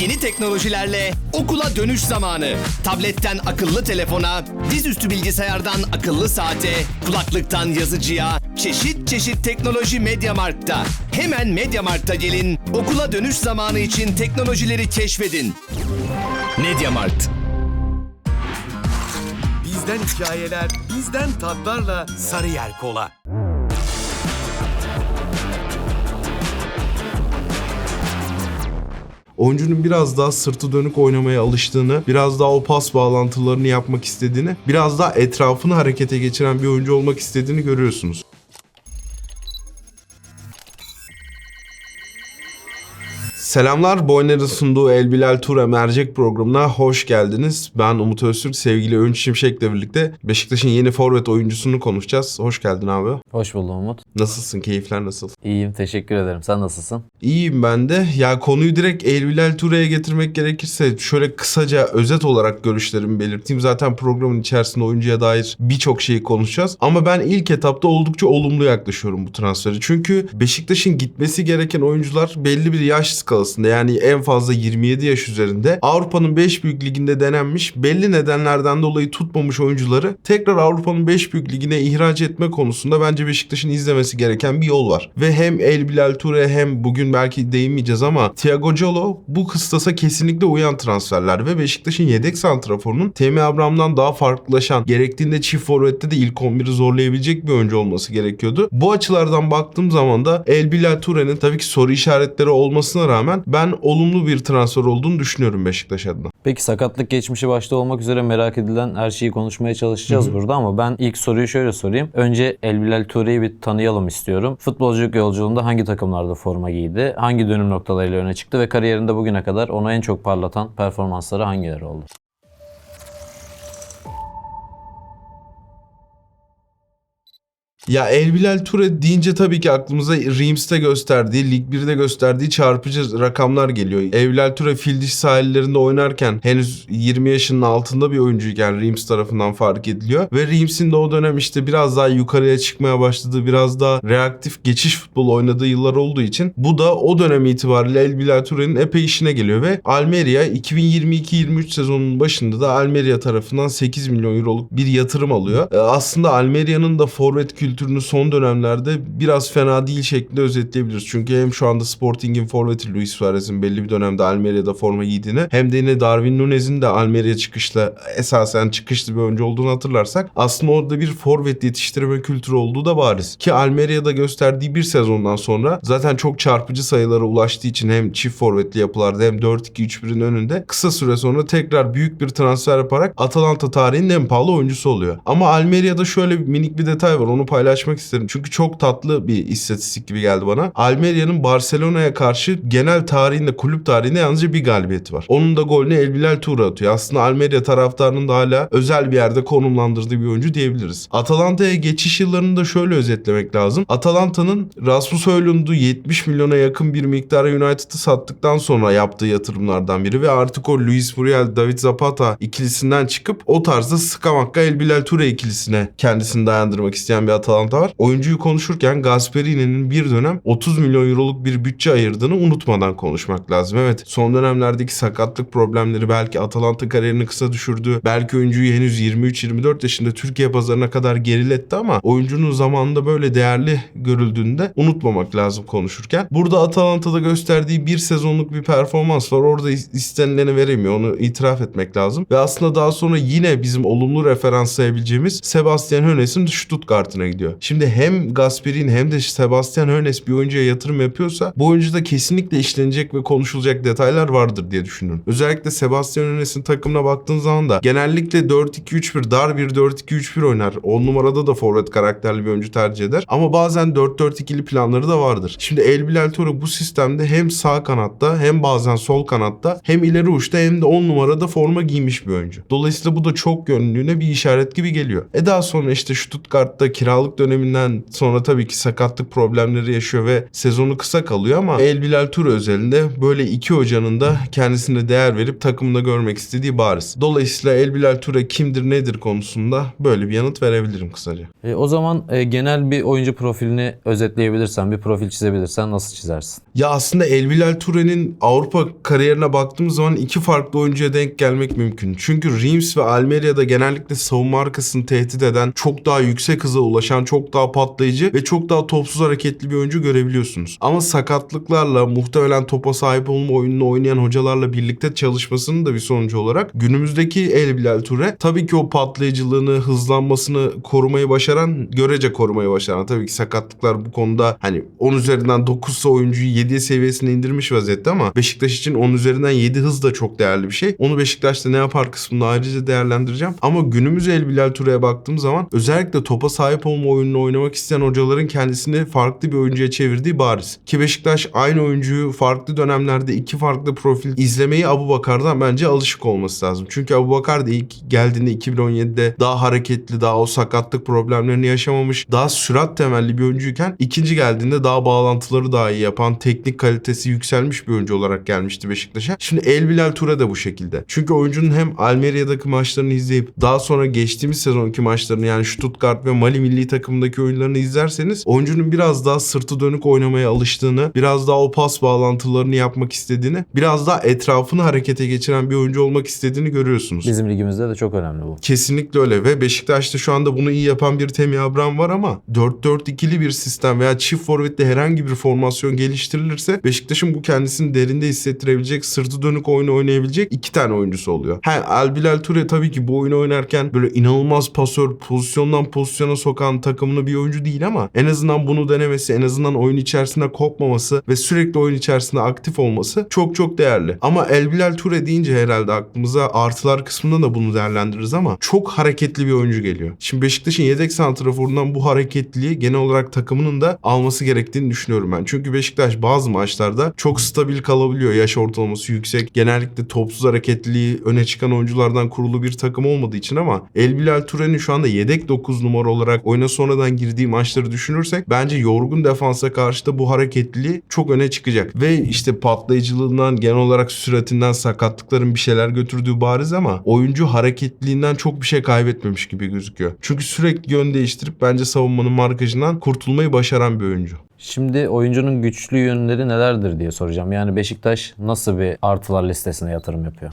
Yeni teknolojilerle okula dönüş zamanı. Tabletten akıllı telefona, dizüstü bilgisayardan akıllı saate, kulaklıktan yazıcıya, çeşit çeşit teknoloji Mediamarkt'ta. Hemen Mediamarkt'a gelin, okula dönüş zamanı için teknolojileri keşfedin. Mediamarkt. Bizden hikayeler, bizden tatlarla Sarıyer Kola. Oyuncunun biraz daha sırtı dönük oynamaya alıştığını, biraz daha o pas bağlantılarını yapmak istediğini, biraz daha etrafını harekete geçiren bir oyuncu olmak istediğini görüyorsunuz. Selamlar, Boyner'ın sunduğu El Bilal Tura Mercek programına hoş geldiniz. Ben Umut Öztürk, sevgili Öncü Şimşek'le birlikte Beşiktaş'ın yeni forvet oyuncusunu konuşacağız. Hoş geldin abi. Hoş buldum Umut. Nasılsın, keyifler nasıl? İyiyim, teşekkür ederim. Sen nasılsın? İyiyim ben de. Ya konuyu direkt El Bilal Ture'ye getirmek gerekirse şöyle kısaca özet olarak görüşlerimi belirteyim. Zaten programın içerisinde oyuncuya dair birçok şeyi konuşacağız. Ama ben ilk etapta oldukça olumlu yaklaşıyorum bu transferi. Çünkü Beşiktaş'ın gitmesi gereken oyuncular belli bir yaş skalasında yani en fazla 27 yaş üzerinde Avrupa'nın 5 büyük liginde denenmiş belli nedenlerden dolayı tutmamış oyuncuları tekrar Avrupa'nın 5 büyük ligine ihraç etme konusunda bence Beşiktaş'ın izlemesi gereken bir yol var. Ve hem El Bilal Ture hem bugün belki değinmeyeceğiz ama Thiago Jolo bu kıstasa kesinlikle uyan transferler ve Beşiktaş'ın yedek santraforunun Temi Abraham'dan daha farklılaşan gerektiğinde çift forvette de ilk 11'i zorlayabilecek bir oyuncu olması gerekiyordu. Bu açılardan baktığım zaman da El Bilal Ture'nin tabii ki soru işaretleri olmasına rağmen ben olumlu bir transfer olduğunu düşünüyorum Beşiktaş adına. Peki sakatlık geçmişi başta olmak üzere merak edilen her şeyi konuşmaya çalışacağız burada ama ben ilk soruyu şöyle sorayım. Önce Elbilal Ture'yi bir tanıyalım istiyorum. Futbolculuk yolculuğunda hangi takımlarda forma giydi? Hangi dönüm noktalarıyla öne çıktı ve kariyerinde bugüne kadar onu en çok parlatan performansları hangileri oldu? Ya El Bilal Ture deyince tabii ki aklımıza Reims'te gösterdiği, Lig 1'de gösterdiği çarpıcı rakamlar geliyor. El Bilal Ture fil dişi sahillerinde oynarken henüz 20 yaşının altında bir oyuncuyken Reims tarafından fark ediliyor. Ve Reims'in de o dönem işte biraz daha yukarıya çıkmaya başladığı, biraz daha reaktif geçiş futbolu oynadığı yıllar olduğu için bu da o dönem itibariyle El Bilal Ture'nin epey işine geliyor ve Almeria 2022-23 sezonunun başında da Almeria tarafından 8 milyon euroluk bir yatırım alıyor. Ee, Aslında Almeria'nın da forvet kültürünü son dönemlerde biraz fena değil şeklinde özetleyebiliriz. Çünkü hem şu anda Sporting'in forveti Luis Suarez'in belli bir dönemde Almeria'da forma giydiğini hem de yine Darwin Nunez'in de Almeria çıkışla esasen çıkışlı bir oyuncu olduğunu hatırlarsak aslında orada bir forvet yetiştirme kültürü olduğu da bariz. Ki Almeria'da gösterdiği bir sezondan sonra zaten çok çarpıcı sayılara ulaştığı için hem çift forvetli yapılarda hem 4-2-3-1'in önünde kısa süre sonra tekrar büyük bir transfer yaparak Atalanta tarihinin en pahalı oyuncusu oluyor. Ama Almeria'da şöyle minik bir detay var onu paylaşmak isterim. Çünkü çok tatlı bir istatistik gibi geldi bana. Almeria'nın Barcelona'ya karşı genel tarihinde kulüp tarihinde yalnızca bir galibiyeti var. Onun da golünü El Bilal Tura atıyor. Aslında Almeria taraftarının da hala özel bir yerde konumlandırdığı bir oyuncu diyebiliriz. Atalanta'ya geçiş yıllarını da şöyle özetlemek lazım. Atalanta'nın Rasmus Højlund'u 70 milyona yakın bir miktara United'ı sattıktan sonra yaptığı yatırımlardan biri ve artık o Luis Muriel, David Zapata ikilisinden çıkıp o tarzda Scamacca El Bilal Ture ikilisine kendisini dayandırmak isteyen bir Atalanta var. Oyuncuyu konuşurken Gasperini'nin bir dönem 30 milyon euroluk bir bütçe ayırdığını unutmadan konuşmak lazım. Evet son dönemlerdeki sakatlık problemleri belki Atalanta kariyerini kısa düşürdü. Belki oyuncuyu henüz 23-24 yaşında Türkiye pazarına kadar geriletti ama oyuncunun zamanında böyle değerli görüldüğünde unutmamak lazım konuşurken. Burada Atalanta'da gösterdiği bir sezonluk bir performans var. Orada is- istenileni veremiyor. Onu itiraf etmek lazım. Ve aslında daha sonra yine bizim olumlu referans sayabileceğimiz Sebastian Hoeneß'in Stuttgart'ına gidiyor. Şimdi hem Gasperini hem de Sebastian Hoeneß bir oyuncuya yatırım yapıyorsa bu oyuncuda kesinlikle işlenecek ve konuşulacak detaylar vardır diye düşünüyorum. Özellikle Sebastian Hoeneß'in takımına baktığın zaman da genellikle 4-2-3-1 dar bir 4-2-3-1 oynar. 10 numarada da forvet karakterli bir oyuncu tercih eder. Ama bazen 4-4-2'li planları da vardır. Şimdi El Bilal bu sistemde hem sağ kanatta hem bazen sol kanatta hem ileri uçta hem de 10 numarada forma giymiş bir oyuncu. Dolayısıyla bu da çok yönlülüğüne bir işaret gibi geliyor. E daha sonra işte Stuttgart'ta kiralık kiralık döneminden sonra tabii ki sakatlık problemleri yaşıyor ve sezonu kısa kalıyor ama El Bilal Tur özelinde böyle iki hocanın da kendisine değer verip takımında görmek istediği bariz. Dolayısıyla El Bilal Ture kimdir nedir konusunda böyle bir yanıt verebilirim kısaca. E, o zaman e, genel bir oyuncu profilini özetleyebilirsen, bir profil çizebilirsen nasıl çizersin? Ya aslında El Bilal Ture'nin Avrupa kariyerine baktığımız zaman iki farklı oyuncuya denk gelmek mümkün. Çünkü Reims ve Almeria'da genellikle savunma arkasını tehdit eden, çok daha yüksek hıza ulaşan, çok daha patlayıcı ve çok daha topsuz hareketli bir oyuncu görebiliyorsunuz. Ama sakatlıklarla muhtemelen topa sahip olma oyununu oynayan hocalarla birlikte çalışmasının da bir sonucu olarak günümüzdeki El Bilal Ture tabii ki o patlayıcılığını, hızlanmasını korumayı başaran, görece korumayı başaran. Tabii ki sakatlıklar bu konuda hani 10 üzerinden 9 oyuncuyu 7 seviyesine indirmiş vaziyette ama Beşiktaş için 10 üzerinden 7 hız da çok değerli bir şey. Onu Beşiktaş'ta ne yapar kısmında ayrıca değerlendireceğim. Ama günümüz El Bilal Ture'ye baktığım zaman özellikle topa sahip olma oyununu oynamak isteyen hocaların kendisini farklı bir oyuncuya çevirdiği bariz. Ki Beşiktaş aynı oyuncuyu farklı dönemlerde iki farklı profil izlemeyi Abu Bakar'dan bence alışık olması lazım. Çünkü Abu Bakar da ilk geldiğinde 2017'de daha hareketli, daha o sakatlık problemlerini yaşamamış, daha sürat temelli bir oyuncuyken ikinci geldiğinde daha bağlantıları daha iyi yapan, teknik kalitesi yükselmiş bir oyuncu olarak gelmişti Beşiktaş'a. Şimdi El Bilal Ture de bu şekilde. Çünkü oyuncunun hem Almeria'daki maçlarını izleyip daha sonra geçtiğimiz sezonki maçlarını yani Stuttgart ve Mali milli takımındaki oyunlarını izlerseniz oyuncunun biraz daha sırtı dönük oynamaya alıştığını, biraz daha o pas bağlantılarını yapmak istediğini, biraz daha etrafını harekete geçiren bir oyuncu olmak istediğini görüyorsunuz. Bizim ligimizde de çok önemli bu. Kesinlikle öyle ve Beşiktaş'ta şu anda bunu iyi yapan bir Temi Abraham var ama 4-4-2'li bir sistem veya çift forvetli herhangi bir formasyon geliştirilirse Beşiktaş'ın bu kendisini derinde hissettirebilecek, sırtı dönük oyunu oynayabilecek iki tane oyuncusu oluyor. Ha Albilal Ture tabii ki bu oyunu oynarken böyle inanılmaz pasör, pozisyondan pozisyona sokan takımını bir oyuncu değil ama en azından bunu denemesi, en azından oyun içerisinde kopmaması ve sürekli oyun içerisinde aktif olması çok çok değerli. Ama Elbilal Ture deyince herhalde aklımıza artılar kısmında da bunu değerlendiririz ama çok hareketli bir oyuncu geliyor. Şimdi Beşiktaş'ın yedek santraforundan bu hareketliliği genel olarak takımının da alması gerektiğini düşünüyorum ben. Çünkü Beşiktaş bazı maçlarda çok stabil kalabiliyor. Yaş ortalaması yüksek. Genellikle topsuz hareketliliği öne çıkan oyunculardan kurulu bir takım olmadığı için ama Elbilal Ture'nin şu anda yedek 9 numara olarak oyuna sonradan girdiği maçları düşünürsek bence yorgun defansa karşı da bu hareketliliği çok öne çıkacak. Ve işte patlayıcılığından genel olarak süratinden sakatlıkların bir şeyler götürdüğü bariz ama oyuncu hareketliliğinden çok bir şey kaybetmemiş gibi gözüküyor. Çünkü sürekli yön değiştirip bence savunmanın markajından kurtulmayı başaran bir oyuncu. Şimdi oyuncunun güçlü yönleri nelerdir diye soracağım. Yani Beşiktaş nasıl bir artılar listesine yatırım yapıyor?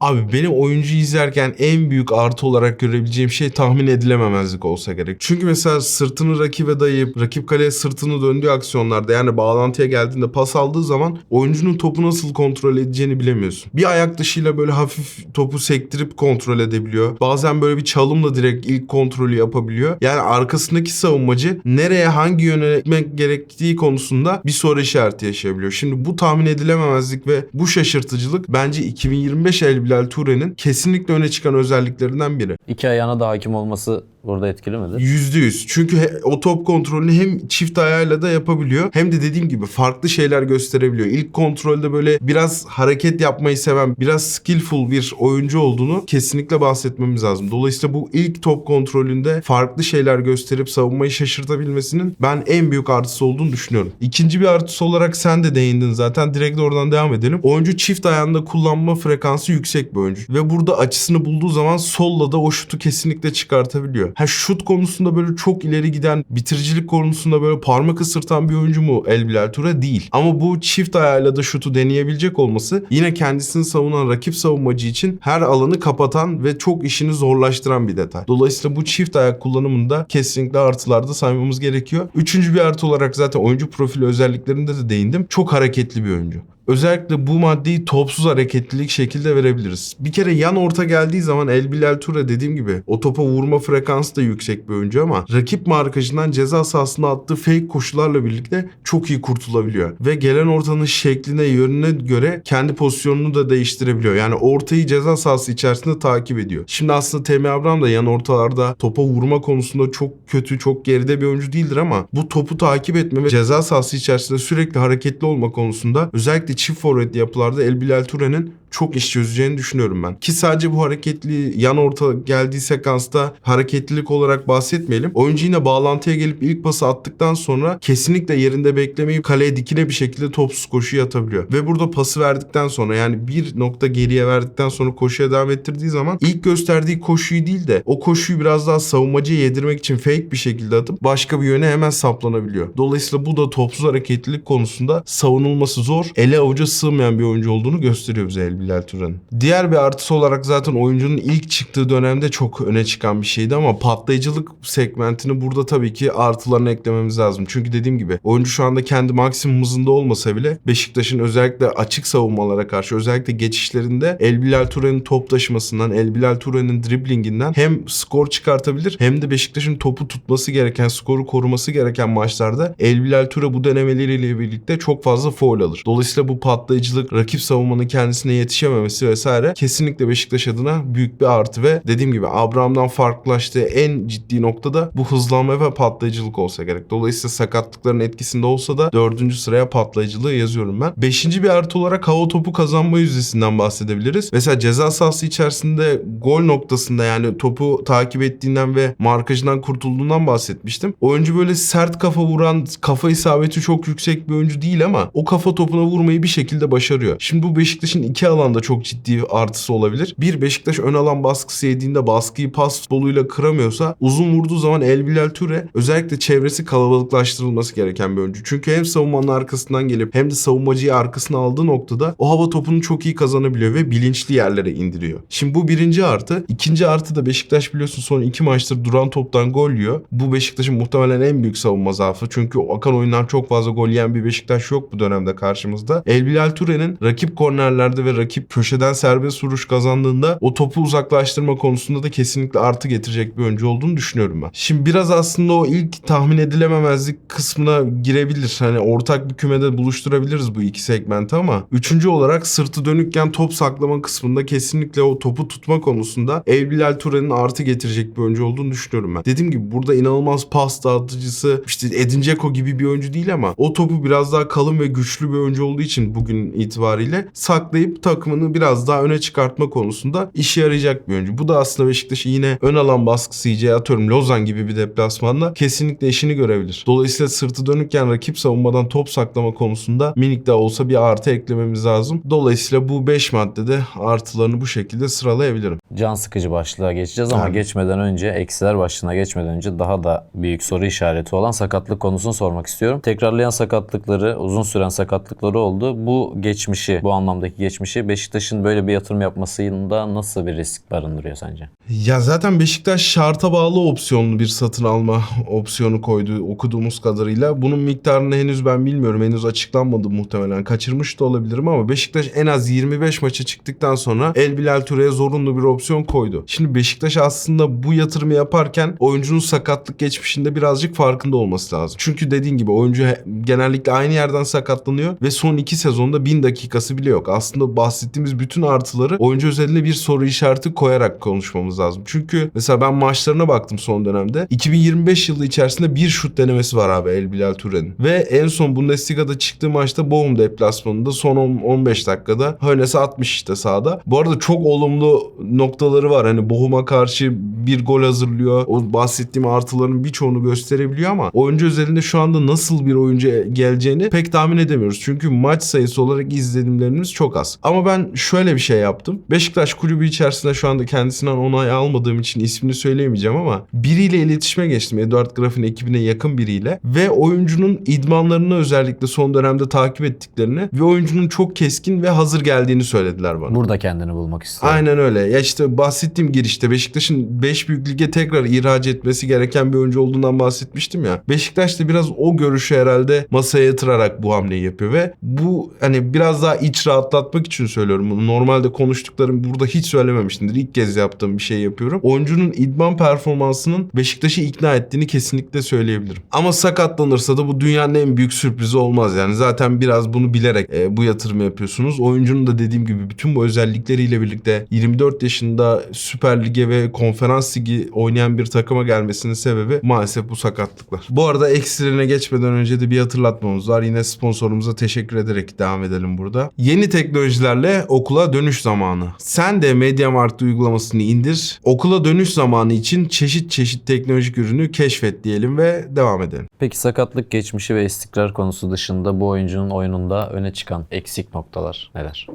Abi benim oyuncu izlerken en büyük artı olarak görebileceğim şey tahmin edilememezlik olsa gerek. Çünkü mesela sırtını rakibe dayayıp rakip kaleye sırtını döndüğü aksiyonlarda yani bağlantıya geldiğinde pas aldığı zaman oyuncunun topu nasıl kontrol edeceğini bilemiyorsun. Bir ayak dışıyla böyle hafif topu sektirip kontrol edebiliyor. Bazen böyle bir çalımla direkt ilk kontrolü yapabiliyor. Yani arkasındaki savunmacı nereye hangi yöne gitmek gerektiği konusunda bir soru işareti yaşayabiliyor. Şimdi bu tahmin edilememezlik ve bu şaşırtıcılık bence 2025 El Bilal Ture'nin kesinlikle öne çıkan özelliklerinden biri. İki ayağına da hakim olması burada etkili midir? Yüzde yüz. Çünkü he- o top kontrolünü hem çift ayağıyla da yapabiliyor hem de dediğim gibi farklı şeyler gösterebiliyor. İlk kontrolde böyle biraz hareket yapmayı seven, biraz skillful bir oyuncu olduğunu kesinlikle bahsetmemiz lazım. Dolayısıyla bu ilk top kontrolünde farklı şeyler gösterip savunmayı şaşırtabilmesinin ben en büyük artısı olduğunu düşünüyorum. İkinci bir artısı olarak sen de değindin zaten. Direkt oradan devam edelim. Oyuncu çift ayağında kullanma frekansı yüksek bir oyuncu. Ve burada açısını bulduğu zaman solla da o şutu kesinlikle çıkartabiliyor. Ha şut konusunda böyle çok ileri giden, bitiricilik konusunda böyle parmak ısırtan bir oyuncu mu El Bilal Ture? Değil. Ama bu çift ayağıyla da şutu deneyebilecek olması yine kendisini savunan rakip savunmacı için her alanı kapatan ve çok işini zorlaştıran bir detay. Dolayısıyla bu çift ayak kullanımında kesinlikle artılarda saymamız gerekiyor. Üçüncü bir artı olarak zaten oyuncu profili özelliklerinde de değindim. Çok hareketli bir oyuncu. Özellikle bu maddeyi topsuz hareketlilik şekilde verebiliriz. Bir kere yan orta geldiği zaman El Bilal Ture dediğim gibi o topa vurma frekansı da yüksek bir oyuncu ama rakip markajından ceza sahasına attığı fake koşularla birlikte çok iyi kurtulabiliyor. Ve gelen ortanın şekline, yönüne göre kendi pozisyonunu da değiştirebiliyor. Yani ortayı ceza sahası içerisinde takip ediyor. Şimdi aslında Temi Abraham da yan ortalarda topa vurma konusunda çok kötü, çok geride bir oyuncu değildir ama bu topu takip etme ve ceza sahası içerisinde sürekli hareketli olma konusunda özellikle çift forvetli yapılarda El Bilal Ture'nin çok iş çözeceğini düşünüyorum ben. Ki sadece bu hareketli yan orta geldiği sekansta hareketlilik olarak bahsetmeyelim. Oyuncu yine bağlantıya gelip ilk pası attıktan sonra kesinlikle yerinde beklemeyip kaleye dikine bir şekilde topsuz koşuya atabiliyor. Ve burada pası verdikten sonra yani bir nokta geriye verdikten sonra koşuya devam ettirdiği zaman ilk gösterdiği koşuyu değil de o koşuyu biraz daha savunmacıya yedirmek için fake bir şekilde atıp başka bir yöne hemen saplanabiliyor. Dolayısıyla bu da topsuz hareketlilik konusunda savunulması zor, ele avuca sığmayan bir oyuncu olduğunu gösteriyor bize El Bilal Turan'ın. Diğer bir artısı olarak zaten oyuncunun ilk çıktığı dönemde çok öne çıkan bir şeydi ama patlayıcılık segmentini burada tabii ki artılarını eklememiz lazım. Çünkü dediğim gibi oyuncu şu anda kendi maksimum hızında olmasa bile Beşiktaş'ın özellikle açık savunmalara karşı özellikle geçişlerinde El Bilal Turan'ın top taşımasından, El Bilal Turan'ın driblinginden hem skor çıkartabilir hem de Beşiktaş'ın topu tutması gereken, skoru koruması gereken maçlarda El Bilal Tura bu denemeleriyle birlikte çok fazla foul alır. Dolayısıyla bu patlayıcılık, rakip savunmanın kendisine yetişememesi vesaire kesinlikle Beşiktaş adına büyük bir artı ve dediğim gibi Abraham'dan farklılaştığı en ciddi noktada bu hızlanma ve patlayıcılık olsa gerek. Dolayısıyla sakatlıkların etkisinde olsa da dördüncü sıraya patlayıcılığı yazıyorum ben. Beşinci bir artı olarak hava topu kazanma yüzdesinden bahsedebiliriz. Mesela ceza sahası içerisinde gol noktasında yani topu takip ettiğinden ve markajından kurtulduğundan bahsetmiştim. Oyuncu böyle sert kafa vuran, kafa isabeti çok yüksek bir oyuncu değil ama o kafa topuna vurmayı bir şekilde başarıyor. Şimdi bu Beşiktaş'ın iki alanda çok ciddi artısı olabilir. Bir Beşiktaş ön alan baskısı yediğinde baskıyı pas futboluyla kıramıyorsa uzun vurduğu zaman El Bilal Ture özellikle çevresi kalabalıklaştırılması gereken bir oyuncu. Çünkü hem savunmanın arkasından gelip hem de savunmacıyı arkasına aldığı noktada o hava topunu çok iyi kazanabiliyor ve bilinçli yerlere indiriyor. Şimdi bu birinci artı. İkinci artı da Beşiktaş biliyorsun son iki maçtır duran toptan gol yiyor. Bu Beşiktaş'ın muhtemelen en büyük savunma zaafı. Çünkü akan oyundan çok fazla gol yiyen bir Beşiktaş yok bu dönemde karşımızda. El Bilal Ture'nin rakip kornerlerde ve rakip köşeden serbest vuruş kazandığında o topu uzaklaştırma konusunda da kesinlikle artı getirecek bir oyuncu olduğunu düşünüyorum ben. Şimdi biraz aslında o ilk tahmin edilememezlik kısmına girebilir. Hani ortak bir kümede buluşturabiliriz bu iki segmenti ama üçüncü olarak sırtı dönükken top saklama kısmında kesinlikle o topu tutma konusunda El Bilal Ture'nin artı getirecek bir oyuncu olduğunu düşünüyorum ben. Dediğim gibi burada inanılmaz pas dağıtıcısı işte Edin Dzeko gibi bir oyuncu değil ama o topu biraz daha kalın ve güçlü bir oyuncu olduğu için bugün itibariyle saklayıp takımını biraz daha öne çıkartma konusunda işe yarayacak bir oyuncu. Bu da aslında Beşiktaş'ı yine ön alan baskısı yiyeceği atıyorum Lozan gibi bir deplasmanda kesinlikle işini görebilir. Dolayısıyla sırtı dönükken rakip savunmadan top saklama konusunda minik de olsa bir artı eklememiz lazım. Dolayısıyla bu 5 maddede artılarını bu şekilde sıralayabilirim. Can sıkıcı başlığa geçeceğiz ama Aynen. geçmeden önce eksiler başlığına geçmeden önce daha da büyük soru işareti olan sakatlık konusunu sormak istiyorum. Tekrarlayan sakatlıkları, uzun süren sakatlıkları oldu. Bu geçmişi, bu anlamdaki geçmişi Beşiktaş'ın böyle bir yatırım yapmasında nasıl bir risk barındırıyor sence? Ya zaten Beşiktaş şarta bağlı opsiyonlu bir satın alma opsiyonu koydu okuduğumuz kadarıyla. Bunun miktarını henüz ben bilmiyorum. Henüz açıklanmadı muhtemelen. Kaçırmış da olabilirim ama Beşiktaş en az 25 maça çıktıktan sonra El Bilal Ture'ye zorunlu bir opsiyon koydu. Şimdi Beşiktaş aslında bu yatırımı yaparken oyuncunun sakatlık geçmişinde birazcık farkında olması lazım. Çünkü dediğin gibi oyuncu genellikle aynı yerden sakatlanıyor ve son iki sezonda 1000 dakikası bile yok. Aslında bahsettiğimiz bütün artıları oyuncu özelinde bir soru işareti koyarak konuşmamız lazım. Çünkü mesela ben maçlarına baktım son dönemde. 2025 yılı içerisinde bir şut denemesi var abi El Bilal Ture'nin. Ve en son Bundesliga'da çıktığı maçta Bochum deplasmanında son 10 15 dakikada Hönes'e atmış işte sahada. Bu arada çok olumlu noktaları var. Hani Bochum'a karşı bir gol hazırlıyor. O bahsettiğim artıların birçoğunu gösterebiliyor ama oyuncu özelinde şu anda nasıl bir oyuncu geleceğini pek tahmin edemiyoruz. Çünkü maç sayısı olarak izlenimlerimiz çok az. Ama ben şöyle bir şey yaptım. Beşiktaş kulübü içerisinde şu anda kendisinden onay almadığım için ismini söyleyemeyeceğim ama biriyle iletişime geçtim. Eduard Graf'ın ekibine yakın biriyle ve oyuncunun idmanlarını özellikle son dönemde takip ettiklerini ve oyuncunun çok keskin ve hazır geldiğini söylediler bana. Burada kendini bulmak istiyorum. Aynen öyle. Ya işte bahsettiğim girişte Beşiktaş'ın 5 büyük lige tekrar ihraç etmesi gereken bir oyuncu olduğundan bahsetmiştim ya. Beşiktaş da biraz o görüşü herhalde masaya yatırarak bu hamleyi yapıyor ve bu hani biraz daha iç rahatlatmak için söylüyorum. Bunu normalde konuştuklarım burada hiç söylememiştimdir. İlk kez yaptığım bir şey yapıyorum. Oyuncunun idman performansının Beşiktaş'ı ikna ettiğini kesinlikle söyleyebilirim. Ama sakatlanırsa da bu dünyanın en büyük sürprizi olmaz yani. Zaten biraz bunu bilerek e, bu yatırımı yapıyorsunuz. Oyuncunun da dediğim gibi bütün bu özellikleriyle birlikte 24 yaşında Süper Lig'e ve Konferans Ligi oynayan bir takıma gelmesinin sebebi maalesef bu sakatlıklar. Bu arada eksilerine geçmeden önce de bir hatırlatmamız var. Yine sponsorumuza teşekkür ederek devam edelim burada. Yeni teknolojilerle okula dönüş zamanı. Sen de MediaMarkt uygulamasını indir. Okula dönüş zamanı için çeşit çeşit teknolojik ürünü keşfet diyelim ve devam edelim. Peki sakatlık geçmişi ve istikrar konusu dışında bu oyuncunun oyununda öne çıkan eksik noktalar neler?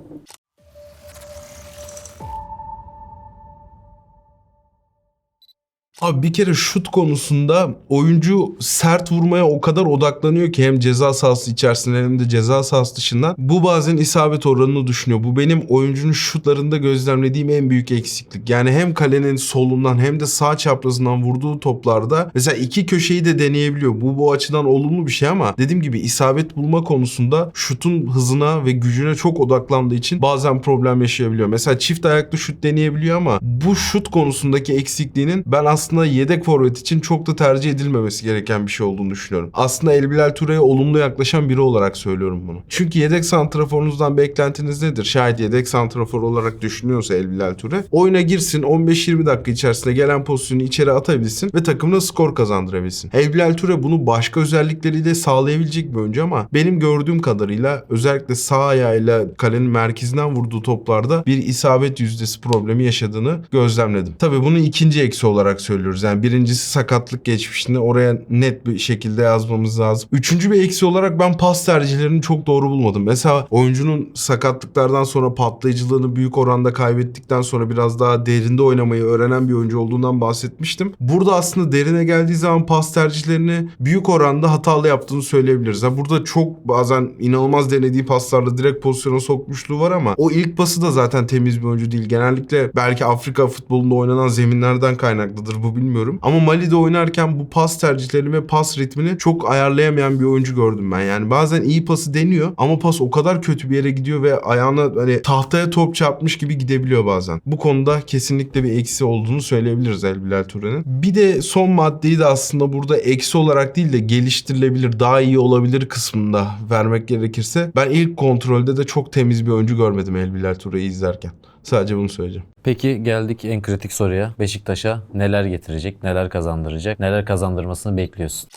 Abi bir kere şut konusunda oyuncu sert vurmaya o kadar odaklanıyor ki hem ceza sahası içerisinde hem de ceza sahası dışından. Bu bazen isabet oranını düşünüyor. Bu benim oyuncunun şutlarında gözlemlediğim en büyük eksiklik. Yani hem kalenin solundan hem de sağ çaprazından vurduğu toplarda mesela iki köşeyi de deneyebiliyor. Bu bu açıdan olumlu bir şey ama dediğim gibi isabet bulma konusunda şutun hızına ve gücüne çok odaklandığı için bazen problem yaşayabiliyor. Mesela çift ayaklı şut deneyebiliyor ama bu şut konusundaki eksikliğinin ben aslında yedek forvet için çok da tercih edilmemesi gereken bir şey olduğunu düşünüyorum. Aslında Elbilal Ture'ye olumlu yaklaşan biri olarak söylüyorum bunu. Çünkü yedek santraforunuzdan beklentiniz nedir? Şayet yedek santrafor olarak düşünüyorsa Elbilal Ture oyuna girsin 15-20 dakika içerisinde gelen pozisyonu içeri atabilsin ve takımına skor kazandırabilsin. Elbilal Ture bunu başka özellikleriyle sağlayabilecek bir oyuncu ama benim gördüğüm kadarıyla özellikle sağ ayağıyla kalenin merkezinden vurduğu toplarda bir isabet yüzdesi problemi yaşadığını gözlemledim. Tabii bunu ikinci eksi olarak söylüyoruz. Yani birincisi sakatlık geçmişini oraya net bir şekilde yazmamız lazım. Üçüncü bir eksi olarak ben pas tercihlerini çok doğru bulmadım. Mesela oyuncunun sakatlıklardan sonra patlayıcılığını büyük oranda kaybettikten sonra biraz daha derinde oynamayı öğrenen bir oyuncu olduğundan bahsetmiştim. Burada aslında derine geldiği zaman pas tercihlerini büyük oranda hatalı yaptığını söyleyebiliriz. Ha burada çok bazen inanılmaz denediği paslarla direkt pozisyona sokmuşluğu var ama o ilk pası da zaten temiz bir oyuncu değil. Genellikle belki Afrika futbolunda oynanan zeminlerden kaynaklıdır bu bilmiyorum. Ama Mali'de oynarken bu pas tercihlerini ve pas ritmini çok ayarlayamayan bir oyuncu gördüm ben. Yani bazen iyi pası deniyor ama pas o kadar kötü bir yere gidiyor ve ayağına hani tahtaya top çarpmış gibi gidebiliyor bazen. Bu konuda kesinlikle bir eksi olduğunu söyleyebiliriz El Bilal. Bir de son maddeyi de aslında burada eksi olarak değil de geliştirilebilir, daha iyi olabilir kısmında vermek gerekirse ben ilk kontrolde de çok temiz bir oyuncu görmedim El Bilal izlerken. Sadece bunu söyleyeceğim. Peki geldik en kritik soruya. Beşiktaş'a neler getirecek, neler kazandıracak, neler kazandırmasını bekliyorsun?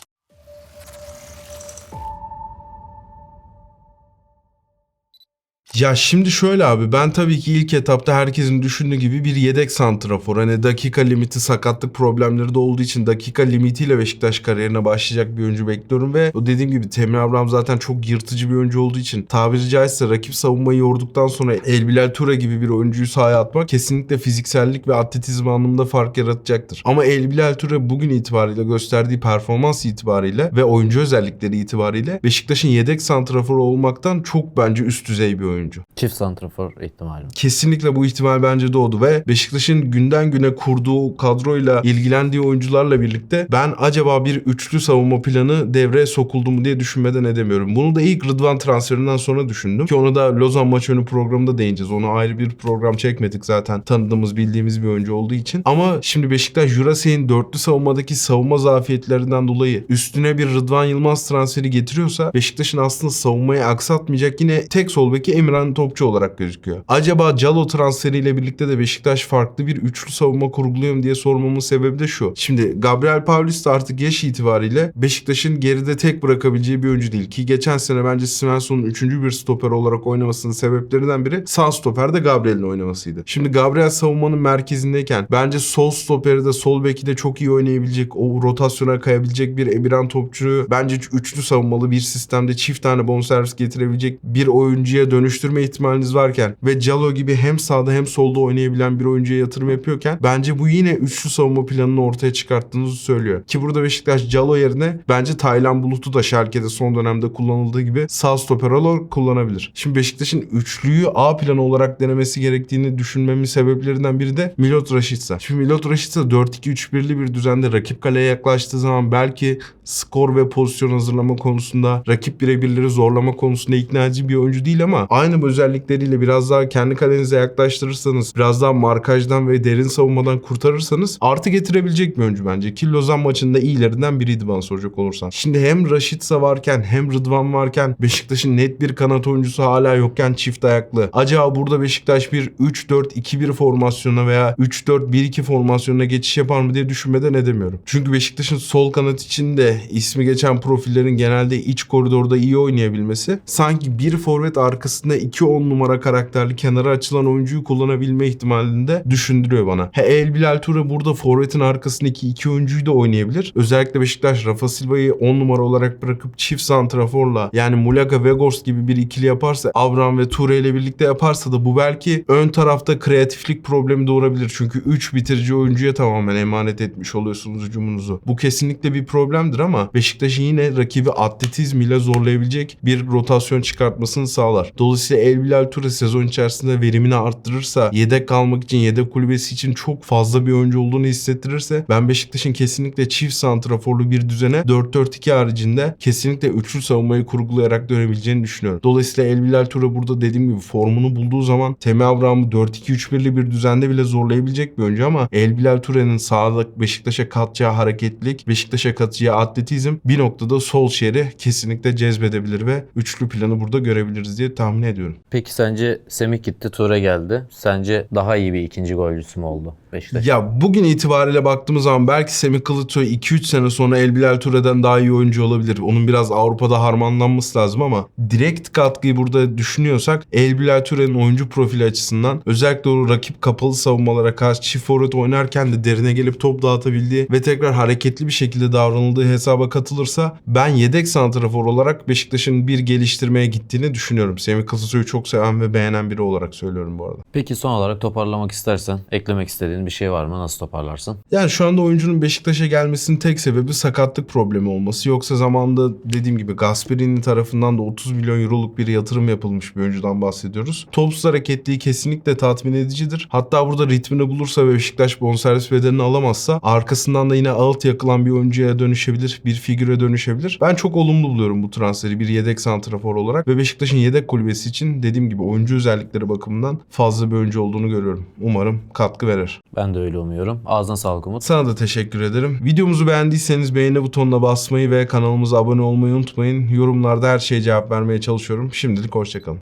Ya şimdi şöyle abi ben tabii ki ilk etapta herkesin düşündüğü gibi bir yedek santrafor. Hani dakika limiti sakatlık problemleri de olduğu için dakika limitiyle Beşiktaş kariyerine başlayacak bir oyuncu bekliyorum ve o dediğim gibi Temel Abraham zaten çok yırtıcı bir oyuncu olduğu için tabiri caizse rakip savunmayı yorduktan sonra El Bilal Tura gibi bir oyuncuyu sahaya atmak kesinlikle fiziksellik ve atletizm anlamında fark yaratacaktır. Ama El Bilal Tura bugün itibariyle gösterdiği performans itibariyle ve oyuncu özellikleri itibariyle Beşiktaş'ın yedek santraforu olmaktan çok bence üst düzey bir oyuncu. Çift santrafor ihtimali. Kesinlikle bu ihtimal bence doğdu ve Beşiktaş'ın günden güne kurduğu kadroyla ilgilendiği oyuncularla birlikte ben acaba bir üçlü savunma planı devreye sokuldu mu diye düşünmeden edemiyorum. Bunu da ilk Rıdvan transferinden sonra düşündüm ki onu da Lozan maç önü programında değineceğiz. Onu ayrı bir program çekmedik zaten tanıdığımız bildiğimiz bir oyuncu olduğu için. Ama şimdi Beşiktaş Jurasek'in dörtlü savunmadaki savunma zafiyetlerinden dolayı üstüne bir Rıdvan Yılmaz transferi getiriyorsa Beşiktaş'ın aslında savunmayı aksatmayacak yine tek sol beki Emirhan Topçu olarak gözüküyor. Acaba Calo transferiyle birlikte de Beşiktaş farklı bir üçlü savunma kurguluyor mu diye sormamın sebebi de şu. Şimdi Gabriel Paulista artık yaş itibariyle Beşiktaş'ın geride tek bırakabileceği bir oyuncu değil ki geçen sene bence Svensson'un üçüncü bir stoper olarak oynamasının sebeplerinden biri sağ stoperde Gabriel'in oynamasıydı. Şimdi Gabriel savunmanın merkezindeyken bence sol stoperi de sol beki de çok iyi oynayabilecek, o rotasyona kayabilecek bir Emirhan Topçu'yu bence üçlü savunmalı bir sistemde çift tane bonservis getirebilecek bir oyuncuya dönüştürme ihtimaliniz varken ve Calo gibi hem sağda hem solda oynayabilen bir oyuncuya yatırım yapıyorken bence bu yine üçlü savunma planını ortaya çıkarttığınızı söylüyor. Ki burada Beşiktaş Calo yerine bence Taylan Bulut'u da Schalke'de son dönemde kullanıldığı gibi sağ stoper olarak kullanabilir. Şimdi Beşiktaş'ın üçlüyü A planı olarak denemesi gerektiğini düşünmemin sebeplerinden biri de Milot Rashica. Şimdi Milot Rashica 4-2-3-1'li bir düzende rakip kaleye yaklaştığı zaman belki skor ve pozisyon hazırlama konusunda rakip birebirleri zorlama konusunda ikna edici bir oyuncu değil ama aynı bu özellikleriyle biraz daha kendi kalenize yaklaştırırsanız biraz daha markajdan ve derin savunmadan kurtarırsanız artı getirebilecek bir oyuncu bence. Ki Lozan maçında iyilerinden biriydi bana soracak olursan. Şimdi hem Raşitsa varken hem Rıdvan varken Beşiktaş'ın net bir kanat oyuncusu hala yokken çift ayaklı. Acaba burada Beşiktaş bir 3-4-2-1 formasyona veya 3-4-1-2 formasyonuna geçiş yapar mı diye düşünmeden edemiyorum. Çünkü Beşiktaş'ın sol kanat için de ismi geçen profillerin genelde iç koridorda iyi oynayabilmesi sanki bir forvet arkasında iki 10 numara karakterli kenara açılan oyuncuyu kullanabilme ihtimalini de düşündürüyor bana. He El Bilal Ture burada forvetin arkasındaki iki oyuncuyu da oynayabilir. Özellikle Beşiktaş Rafa Silva'yı 10 numara olarak bırakıp çift santraforla yani Mulaga Vegors gibi bir ikili yaparsa Avram ve Ture ile birlikte yaparsa da bu belki ön tarafta kreatiflik problemi doğurabilir. Çünkü 3 bitirici oyuncuya tamamen emanet etmiş oluyorsunuz hücumunuzu. Bu kesinlikle bir problemdir ama Beşiktaş'ın yine rakibi atletizm ile zorlayabilecek bir rotasyon çıkartmasını sağlar. Dolayısıyla El Bilal Ture sezon içerisinde verimini arttırırsa, yedek kalmak için, yedek kulübesi için çok fazla bir oyuncu olduğunu hissettirirse ben Beşiktaş'ın kesinlikle çift santraforlu bir düzene 4-4-2 haricinde kesinlikle üçlü savunmayı kurgulayarak dönebileceğini düşünüyorum. Dolayısıyla El Bilal Ture burada dediğim gibi formunu bulduğu zaman Temi Abraham'ı 4-2-3-1'li bir düzende bile zorlayabilecek bir oyuncu ama El Bilal Ture'nin sağda Beşiktaş'a katacağı hareketlilik, Beşiktaş'a katacağı atletizm bir noktada sol şeri kesinlikle cezbedebilir ve üçlü planı burada görebiliriz diye tahmin ediyorum. Peki sence Semih gitti, Ture geldi. Sence daha iyi bir ikinci golcüsü mü oldu Beşiktaş? Ya bugün itibariyle baktığımız zaman belki Semih Kılıçsoy 2-3 sene sonra El Bilal Ture'den daha iyi oyuncu olabilir. Onun biraz Avrupa'da harmanlanması lazım ama direkt katkıyı burada düşünüyorsak El Bilal Ture'nin oyuncu profili açısından özellikle o rakip kapalı savunmalara karşı çift forvet oynarken de derine gelip top dağıtabildiği ve tekrar hareketli bir şekilde davranıldığı hesaba katılırsa ben yedek santrafor olarak Beşiktaş'ın bir geliştirmeye gittiğini düşünüyorum. Semih Kılıçsoy'u çok seven ve beğenen biri olarak söylüyorum bu arada. Peki son olarak toparlamak istersen eklemek istediğin bir şey var mı? Nasıl toparlarsın? Yani şu anda oyuncunun Beşiktaş'a gelmesinin tek sebebi sakatlık problemi olması. Yoksa zamanında dediğim gibi Gasperini tarafından da 30 milyon euroluk bir yatırım yapılmış bir oyuncudan bahsediyoruz. Topsuz hareketliği kesinlikle tatmin edicidir. Hatta burada ritmini bulursa ve Beşiktaş bonservis bedelini alamazsa arkasından da yine ağıt yakılan bir oyuncuya dönüşebilir. Bir figüre dönüşebilir. Ben çok olumlu buluyorum bu transferi bir yedek santrafor olarak ve Beşiktaş'ın yedek kulübesi için dediğim gibi oyuncu özellikleri bakımından fazla bir oyuncu olduğunu görüyorum. Umarım katkı verir. Ben de öyle umuyorum. Ağzına sağlık Umut. Sana da teşekkür ederim. Videomuzu beğendiyseniz beğeni butonuna basmayı ve kanalımıza abone olmayı unutmayın. Yorumlarda her şeye cevap vermeye çalışıyorum. Şimdilik hoşçakalın.